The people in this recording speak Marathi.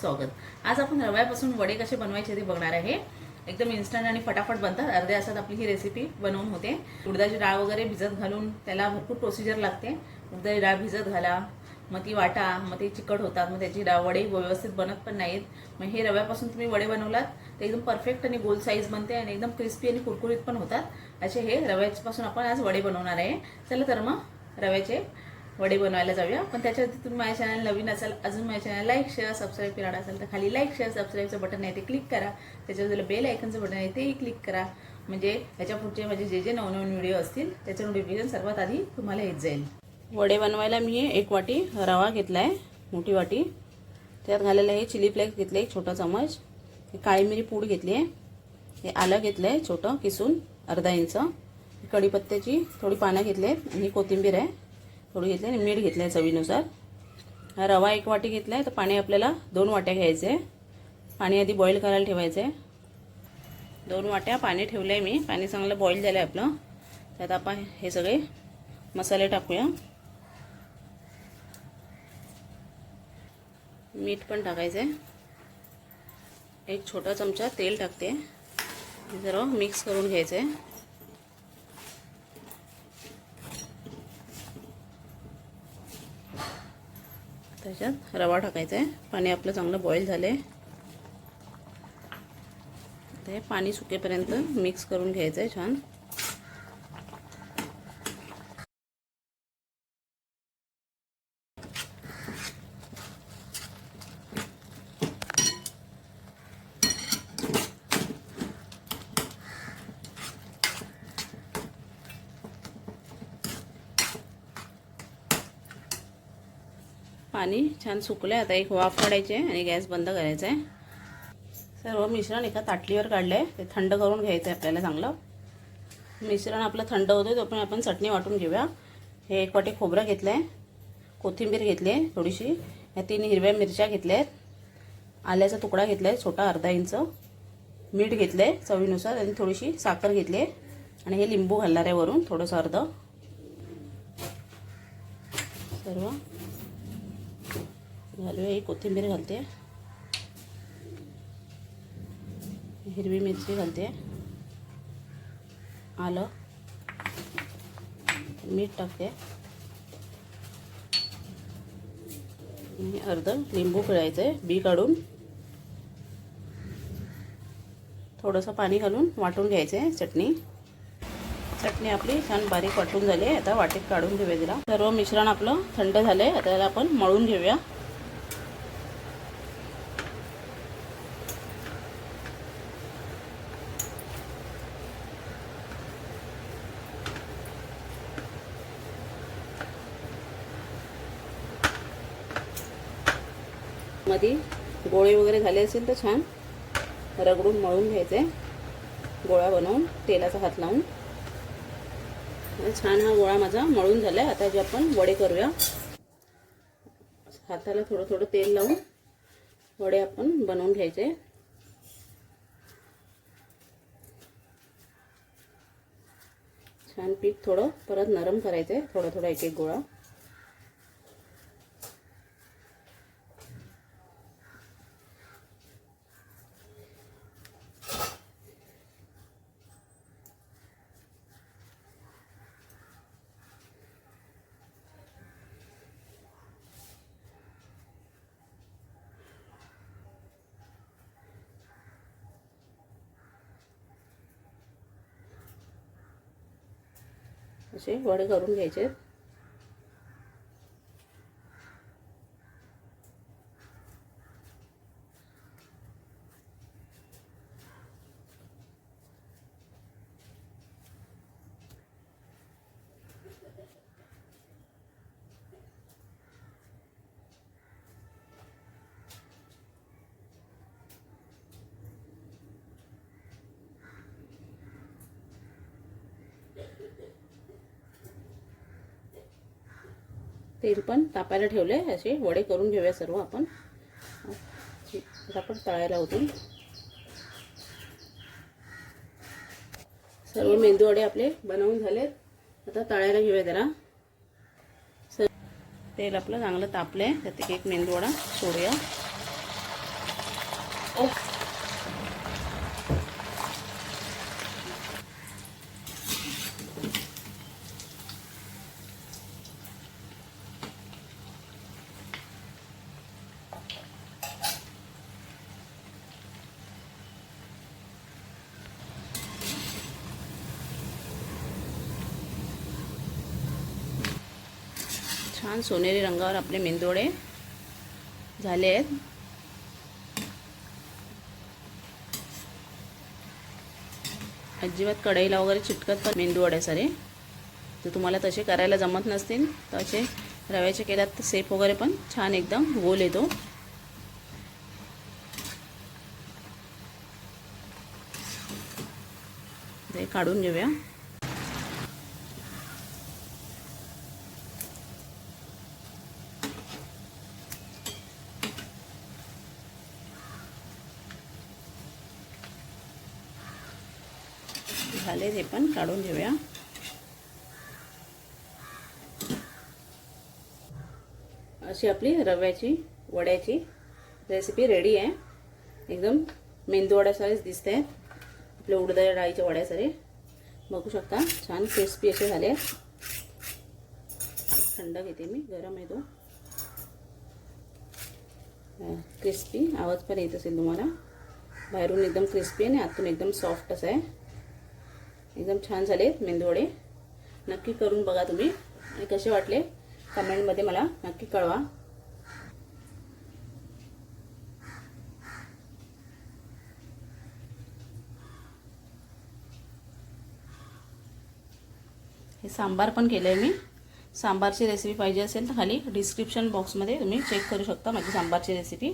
स्वागत. आज आपण रव्यापासून वडे कसे बनवायचे ते बघणार आहे. एकदम इन्स्टंट आणि फटाफट बनतात. अर्ध्या तासात आपली ही रेसिपी बनवून होते. उडदाची डाळ वगैरे भिजत घालून त्याला भरपूर प्रोसिजर लागते. उडदाची डाळ भिजत घाला. मग ती वाटा मग ते चिकट होतात. मग त्याची डाळ वडे व्यवस्थित बनत पण नाहीत. मग हे रव्यापासून तुम्ही वडे बनवलात ते एकदम परफेक्ट आणि गोल साईज बनते आणि एकदम क्रिस्पी आणि कुरकुरीत पण होतात. असे हे रव्यापासून आपण आज वडे बनवणार आहे. चला तर मग रव्याचे वडे बनवायला जाऊया. पण त्याच्या तुम्ही माझ्या चॅनल नवीन असाल अजून माझ्या चॅनल लाईक शेअर सबस्क्राईब केला असेल तर खाली लाईक शेअर सबस्क्राईबचं बटन आहे ते क्लिक करा. त्याच्याबद्दल बेल आयकनचं बटन आहे तेही क्लिक करा. म्हणजे याच्या पुढचे माझे जे जे नवनवीन व्हिडिओ असतील त्याचं नोटिफिकेशन सर्वात आधी तुम्हाला येत जाईल. वडे बनवायला मी एक वाटी रवा घेतला आहे मोठी वाटी. त्यात घालेलं आहे चिली फ्लेक्स घेतले एक छोटा चमच काळी मिरी पूड घेतली आहे. हे आलं घेतलं आहे छोटं किसून अर्धा इंच. कढीपत्त्याची थोडी पानं घेतली आहेत आणि कोथिंबीर आहे. थोडी घेतलं आणि मीठ घेतलं आहे चवीनुसार. हा रवा एक वाटी घेतला आहे तर पाणी आपल्याला दोन वाट्या घ्यायचं आहे पाणी आधी बॉईल करायला ठेवायचं आहे दोन वाट्या पाणी ठेवलं आहे मी. पाणी चांगलं बॉईल झालं आहे आपलं. त्यात आपण हे सगळे मसाले टाकूया. मीठ पण टाकायचं आहे एक छोटा चमचा तेल टाकते. जरा सर्व मिक्स करून घ्यायचं आहे त्याच्यात रवा टाकायचा आहे पाणी आपलं चांगलं बॉईल झालं आहे ते पाणी सुकेपर्यंत मिक्स करून घ्यायचं आहे छान. पाणी छान सुकलं आहे आता एक वाफ काढायची आहे आणि गॅस बंद करायचा आहे. सर्व मिश्रण एका ताटलीवर काढलं आहे ते थंड करून घ्यायचं आहे आपल्याला चांगलं. मिश्रण आपलं थंड होतं तो पण आपण चटणी वाटून घेऊया. हे एक वाटी खोबरं घेतलं आहे कोथिंबीर घेतली आहे थोडीशी. ह्या तीन हिरव्या मिरच्या घेतल्या आहेत. आल्याचा तुकडा घेतला आहे छोटा अर्धा इंच. मीठ घेतलं आहे चवीनुसार आणि थोडीशी साखर घेतली आहे. आणि हे लिंबू घालणार आहे वरून थोडंसं अर्ध. सर्व घालूया ही कोथिंबीर घालते. हिरवी मिरची घालते. आलं. मीठ टाकते. आणि अर्ध लिंबू पिळायचं आहे बी काढून. थोडंसं पाणी घालून वाटून घ्यायचं आहे चटणी. चटणी आपली छान बारीक वाटून झाली आहे. आता वाटीत काढून घेऊया तिला. सर्व मिश्रण आपलं थंड झालं आहे आता त्याला आपण मळून घेऊया. मध्ये गोळे वगैरे झाले असेल तर छान. रगडून मळून घ्यायचे. गोळा बनवून तेलाचा हात लावून. छान हा गोळा माझा मळून झाला आहे आता जे आपण वडे करूया. हाताला थोडं थोडं तेल लावून वडे आपण बनवून घ्यायचे. छान पीठ थोडं परत नरम करायचं आहे थोडं थोडं एक एक गोळा. असे वडे करून घ्यायचे. तेल पण तापायला ठेवले असे वडे करून घेऊया सर्व आपण. आपण तळायला होतील सर्व मेंदू वडे आपले बनवून झालेत. आता तळायला घेऊया जरा. तेल आपलं चांगलं तापलंय. त्यात एक मेंदू वडा सोडूया. छान सोनेरी रंगावर आपले मेंदोडे झाले आहेत. अजिबात कढईला वगैरे चिटकत पण मेंदूवडे सारे जर तुम्हाला तसे करायला जमत नसतील तर असे रव्याचे केल्यात तर सेप वगैरे पण छान एकदम गोल येतो. ते काढून घेऊया. झाले ते पण काढून घेऊया. अशी आपली रव्याची वड्याची रेसिपी रेडी आहे. एकदम मेंदू वड्यासारखेच दिसते. आपल्या उडदाच्या डाळीच्या वड्यासारे बघू शकता छान क्रिस्पी असे झाले थंड घेते मी गरम आहे तो. क्रिस्पी आवाज पण येत असेल तुम्हाला. बाहेरून एकदम क्रिस्पी आणि आतून एकदम सॉफ्ट असं आहे. एकदम छान झाले मेंदूवडे. नक्की करून बघा तुम्ही. आणि कसे वाटले? कमेंटमध्ये मला नक्की कळवा. हे सांबार पण केलं आहे मी. सांबारची रेसिपी पाहिजे असेल तर खाली डिस्क्रिप्शन बॉक्समध्ये तुम्ही चेक करू शकता माझी सांबारची रेसिपी